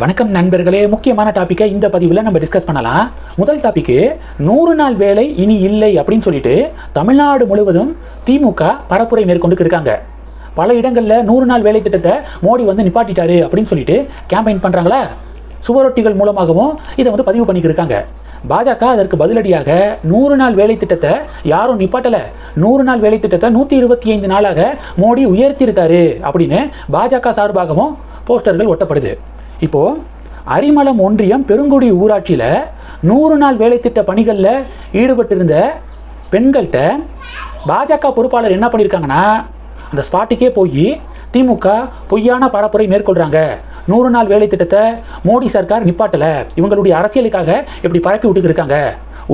வணக்கம் நண்பர்களே முக்கியமான டாப்பிக்கை இந்த பதிவில் நம்ம டிஸ்கஸ் பண்ணலாம். முதல் டாபிக்கு நூறு நாள் வேலை இனி இல்லை அப்படின்னு சொல்லிட்டு தமிழ்நாடு முழுவதும் திமுக பரப்புரை மேற்கொண்டு இருக்காங்க. பல இடங்களில் நூறு நாள் வேலை திட்டத்தை மோடி வந்து நிப்பாட்டிட்டாரு அப்படின்னு சொல்லிட்டு கேம்பெயின் பண்ணுறாங்களா சுவரொட்டிகள் மூலமாகவும் இதை வந்து பதிவு பண்ணிக்கிருக்காங்க பாஜக அதற்கு பதிலடியாக நூறு நாள் வேலை திட்டத்தை யாரும் நிப்பாட்டலை. நூறு நாள் வேலை திட்டத்தை நூற்றி இருபத்தி ஐந்து நாளாக மோடி உயர்த்தியிருக்காரு அப்படின்னு பாஜக சார்பாகவும் போஸ்டர்கள் ஒட்டப்படுது. இப்போது அரிமளம் ஒன்றியம் பெருங்குடி ஊராட்சியில் நூறு நாள் வேலை திட்ட பணிகளில் ஈடுபட்டிருந்த பெண்கள்கிட்ட பாஜக பொறுப்பாளர் என்ன பண்ணியிருக்காங்கன்னா அந்த ஸ்பாட்டுக்கே போய் திமுக பொய்யான பரப்புரை மேற்கொள்கிறாங்க நூறு நாள் வேலை திட்டத்தை மோடி சர்க்கார் நிப்பாட்டலை. இவங்களுடைய அரசியலுக்காக இப்படி பரப்பி விட்டுட்டு இருக்காங்க.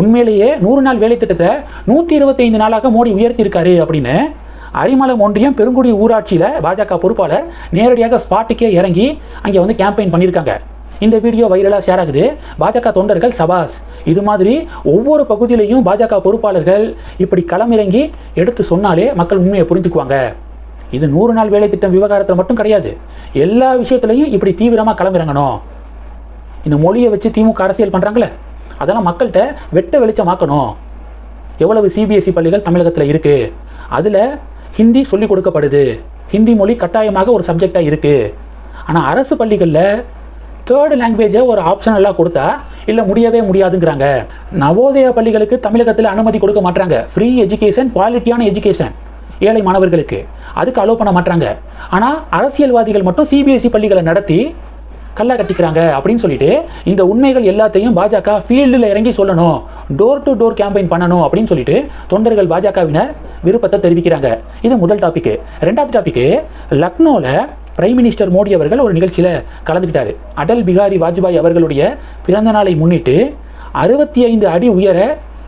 உண்மையிலேயே நூறு நாள் வேலை திட்டத்தை நூற்றி இருபத்தைந்து நாளாக மோடி உயர்த்தியிருக்காரு அப்படின்னு அரிமலை ஒன்றியம் பெருங்குடி ஊராட்சியில் பாஜக பொறுப்பாளர் நேரடியாக ஸ்பாட்டுக்கே இறங்கி அங்கே வந்து கேம்பெயின் பண்ணியிருக்காங்க. இந்த வீடியோ வைரலாக ஷேர் ஆகுது. பாஜக தொண்டர்கள் சபாஸ். இது மாதிரி ஒவ்வொரு பகுதியிலையும் பாஜக பொறுப்பாளர்கள் இப்படி களமிறங்கி எடுத்து சொன்னாலே மக்கள் உண்மையை புரிஞ்சுக்குவாங்க இது நூறு நாள் வேலை திட்டம் விவகாரத்தில் மட்டும் கிடையாது. எல்லா விஷயத்துலையும் இப்படி தீவிரமாக களமிறங்கணும். இந்த மொழியை வச்சு திமுக அரசியல் பண்ணுறாங்களே அதெல்லாம் மக்கள்கிட்ட வெட்ட வெளிச்சமாக்கணும். எவ்வளவு சிபிஎஸ்சி பள்ளிகள் தமிழகத்தில் இருக்குது அதில் ஹிந்தி சொல்லிக் கொடுக்கப்படுது. ஹிந்தி மொழி கட்டாயமாக ஒரு சப்ஜெக்டாக இருக்குது ஆனால் அரசு பள்ளிகளில் தேர்டு லாங்குவேஜை ஒரு ஆப்ஷனலாக கொடுத்தா இல்லை முடியவே முடியாதுங்கிறாங்க. நவோதய பள்ளிகளுக்கு தமிழகத்தில் அனுமதி கொடுக்க மாட்டாங்க ஃப்ரீ எஜுகேஷன் குவாலிட்டியான எஜுகேஷன் ஏழை மாணவர்களுக்கு. அதுக்கு அலோவ் பண்ண மாட்டாங்க ஆனால் அரசியல்வாதிகள் மட்டும் சிபிஎஸ்சி பள்ளிகளை நடத்தி கல்லா கட்டிக்கிறாங்க அப்படின்னு சொல்லிட்டு இந்த உண்மைகள் எல்லாத்தையும் பாஜக ஃபீல்டில் இறங்கி சொல்லணும். டோர் டு டோர் கேம்பெயின் பண்ணணும் அப்படின்னு சொல்லிட்டு தொண்டர்கள் பாஜகவினர் விருப்பத்தை தெரிவிக்கிறாங்க. இது முதல் டாபிக் ரெண்டாவது டாபிக் லக்னோவில் பிரைம் மினிஸ்டர் மோடி அவர்கள் ஒரு நிகழ்ச்சியில் கலந்துக்கிட்டார். அடல் பிகாரி வாஜ்பாய் அவர்களுடைய பிறந்த நாளை முன்னிட்டு அறுபத்தி ஐந்து அடி உயர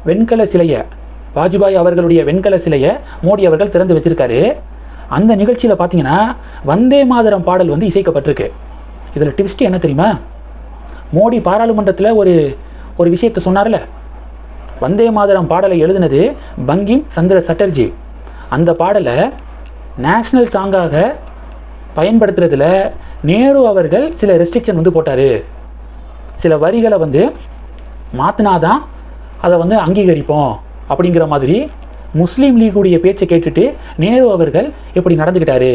வெண்கல சிலையை வாஜ்பாய் அவர்களுடைய வெண்கல சிலையை மோடி அவர்கள் திறந்து வச்சிருக்காரு. அந்த நிகழ்ச்சியில் பார்த்தீங்கன்னா வந்தே மாதரம் பாடல் வந்து இசைக்கப்பட்டிருக்கு. இதில் ட்விஸ்ட் என்ன தெரியுமா? மோடி பாராளுமன்றத்தில் ஒரு ஒரு விஷயத்தை சொன்னார்ல. வந்தே மாதரம் பாடலை எழுதினது பங்கிம் சந்திர சட்டர்ஜி. அந்த பாடலை நேஷ்னல் சாங்காக பயன்படுத்துறதுல நேரு அவர்கள் சில ரெஸ்ட்ரிக்ஷன் வந்து போட்டார். சில வரிகளை வந்து மாற்றினாதான் அதை வந்து அங்கீகரிப்போம் அப்படிங்கிற மாதிரி முஸ்லீம் லீகுடைய பேச்சை கேட்டுட்டு நேரு அவர்கள் எப்படி நடந்துக்கிட்டாரு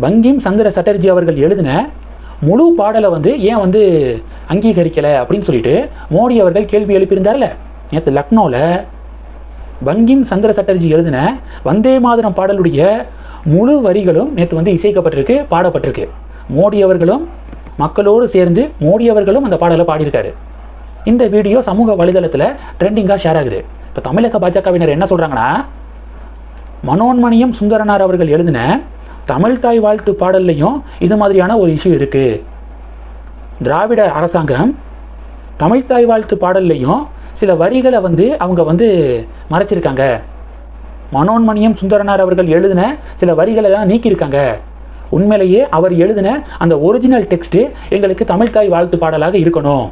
பங்கிம் சந்திர சட்டர்ஜி அவர்கள் எழுதின முழு பாடலை வந்து ஏன் வந்து அங்கீகரிக்கலை அப்படின்னு சொல்லிட்டு மோடி அவர்கள் கேள்வி எழுப்பியிருந்தார்ல? நேற்று லக்னோவில் பங்கிம் சந்திர சட்டர்ஜி எழுதின வந்தே மாதிரம் பாடலுடைய முழு வரிகளும் நேற்று வந்து இசைக்கப்பட்டிருக்கு பாடப்பட்டிருக்கு. மோடி அவர்களும் மக்களோடு சேர்ந்து மோடி அவர்களும் அந்த பாடலை பாடியிருக்காரு. இந்த வீடியோ சமூக வலைதளத்தில் ட்ரெண்டிங்காக ஷேர் ஆகுது. இப்போ தமிழக பாஜகவினர் என்ன சொல்கிறாங்கன்னா மனோன்மணியம் சுந்தரனார் அவர்கள் எழுதின தமிழ் தாய் வாழ்த்து பாடல்லையும் இது மாதிரியான ஒரு இஷ்யூ இருக்குது திராவிட அரசாங்கம் தமிழ் தாய் வாழ்த்து பாடல்லையும் சில வரிகளை வந்து அவங்க வந்து மறைச்சிருக்காங்க. மனோன்மணியம் சுந்தரனார் அவர்கள் எழுதின சில வரிகளை எல்லாம் நீக்கியிருக்காங்க. உண்மையிலேயே அவர் எழுதின அந்த ஒரிஜினல் டெக்ஸ்ட்டு எங்களுக்கு தமிழ் தாய் வாழ்த்து பாடலாக இருக்கணும்.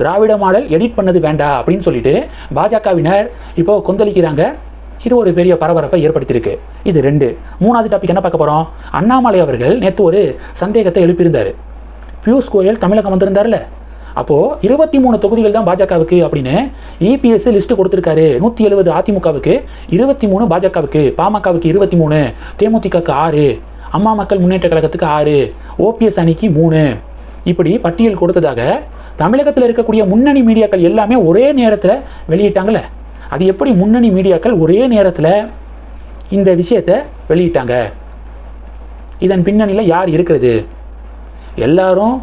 திராவிட மாடல் எடிட் பண்ணது வேண்டாம் அப்படின்னு சொல்லிட்டு பாஜகவினர் இப்போ கொந்தளிக்கிறாங்க. இது ஒரு பெரிய பரபரப்பை ஏற்படுத்தியிருக்கு. இது ரெண்டு. மூணாவது டாபிக் என்ன பார்க்க போகிறோம் அண்ணாமலை அவர்கள் நேற்று ஒரு சந்தேகத்தை எழுப்பியிருந்தார். பியூஷ் கோயல் தமிழகம் வந்திருந்தார்ல அப்போது இருபத்தி மூணு தொகுதிகள் தான் பாஜகவுக்கு அப்படின்னு இபிஎஸ் லிஸ்ட்டு கொடுத்துருக்காரு. நூற்றி எழுபது அதிமுகவுக்கு இருபத்தி மூணு பாஜகவுக்கு பாமகவுக்கு இருபத்தி மூணு தேமுதிகக்கு ஆறு அம்மா மக்கள் முன்னேற்ற கழகத்துக்கு ஆறு ஓபிஎஸ் அணிக்கு மூணு. இப்படி பட்டியல் கொடுத்ததாக தமிழகத்தில் இருக்கக்கூடிய முன்னணி மீடியாக்கள் எல்லாமே ஒரே நேரத்தில் வெளியிட்டாங்களே அது எப்படி முன்னணி மீடியாக்கள் ஒரே நேரத்தில் இந்த விஷயத்தை வெளியிட்டாங்க? இதன் பின்னணியில் யார் இருக்கிறது? எல்லாரும்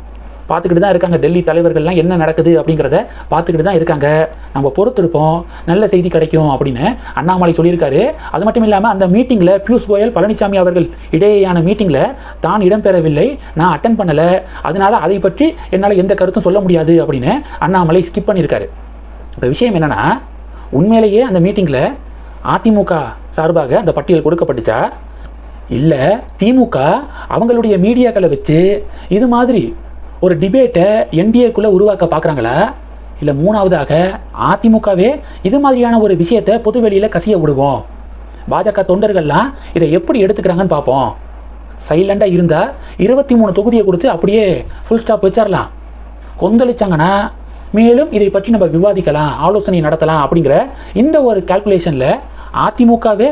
பார்த்துக்கிட்டு தான் இருக்காங்க. டெல்லி தலைவர்கள்லாம் என்ன நடக்குது அப்படிங்கிறத பார்த்துக்கிட்டு தான் இருக்காங்க. நம்ம பொறுத்திருப்போம். நல்ல செய்தி கிடைக்கும் அப்படின்னு அண்ணாமலை சொல்லியிருக்காரு. அது மட்டும் இல்லாமல் அந்த மீட்டிங்கில் பியூஷ் கோயல் பழனிசாமி அவர்கள் இடையேயான மீட்டிங்கில் தான் இடம்பெறவில்லை நான் அட்டன் பண்ணலை. அதனால் அதை பற்றி என்னால் எந்த கருத்தும் சொல்ல முடியாது அப்படின்னு அண்ணாமலை ஸ்கிப் பண்ணியிருக்காரு. இப்போ விஷயம் என்னென்னா உண்மையிலேயே அந்த மீட்டிங்கில் அதிமுக சார்பாக அந்த பட்டியல் கொடுக்கப்பட்டுச்சா? இல்லை திமுக அவங்களுடைய மீடியாக்களை வச்சு இது மாதிரி ஒரு டிபேட்டை என்டிஏக்குள்ளே உருவாக்க பார்க்குறாங்களா இல்லை மூணாவதாக அதிமுகவே இது மாதிரியான ஒரு விஷயத்தை பொதுவெளியில் கசிய விடுவோம். பாஜக தொண்டர்கள்லாம் இதை எப்படி எடுத்துக்கிறாங்கன்னு பார்ப்போம். சைலண்டாக இருந்தால் இருபத்தி மூணு தொகுதியை கொடுத்து அப்படியே ஃபுல் ஸ்டாப் வச்சிடலாம் கொந்தளிச்சாங்கன்னா மேலும் இதை பற்றி நம்ம விவாதிக்கலாம் ஆலோசனை நடத்தலாம் அப்படிங்கிற இந்த ஒரு கால்குலேஷனில் அதிமுகவே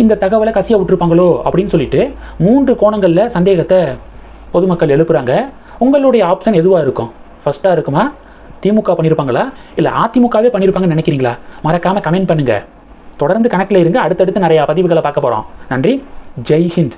இந்த தகவலை கசிய விட்டுருப்பாங்களோ அப்படின்னு சொல்லிட்டு மூன்று கோணங்களில் சந்தேகத்தை பொதுமக்கள் எழுப்புறாங்க. உங்களுடைய ஆப்ஷன் எதுவாக இருக்கும்? ஃபர்ஸ்ட்டாக இருக்குமா? திமுக பண்ணியிருப்பாங்களா இல்லை அதிமுகவே பண்ணியிருப்பாங்கன்னு நினைக்கிறீங்களா? மறக்காமல் கமெண்ட் பண்ணுங்கள் தொடர்ந்து கணக்கில் இருங்க. அடுத்தடுத்து நிறையா பதிவுகளை பார்க்க போகிறோம் நன்றி. ஜெய்ஹிந்த்.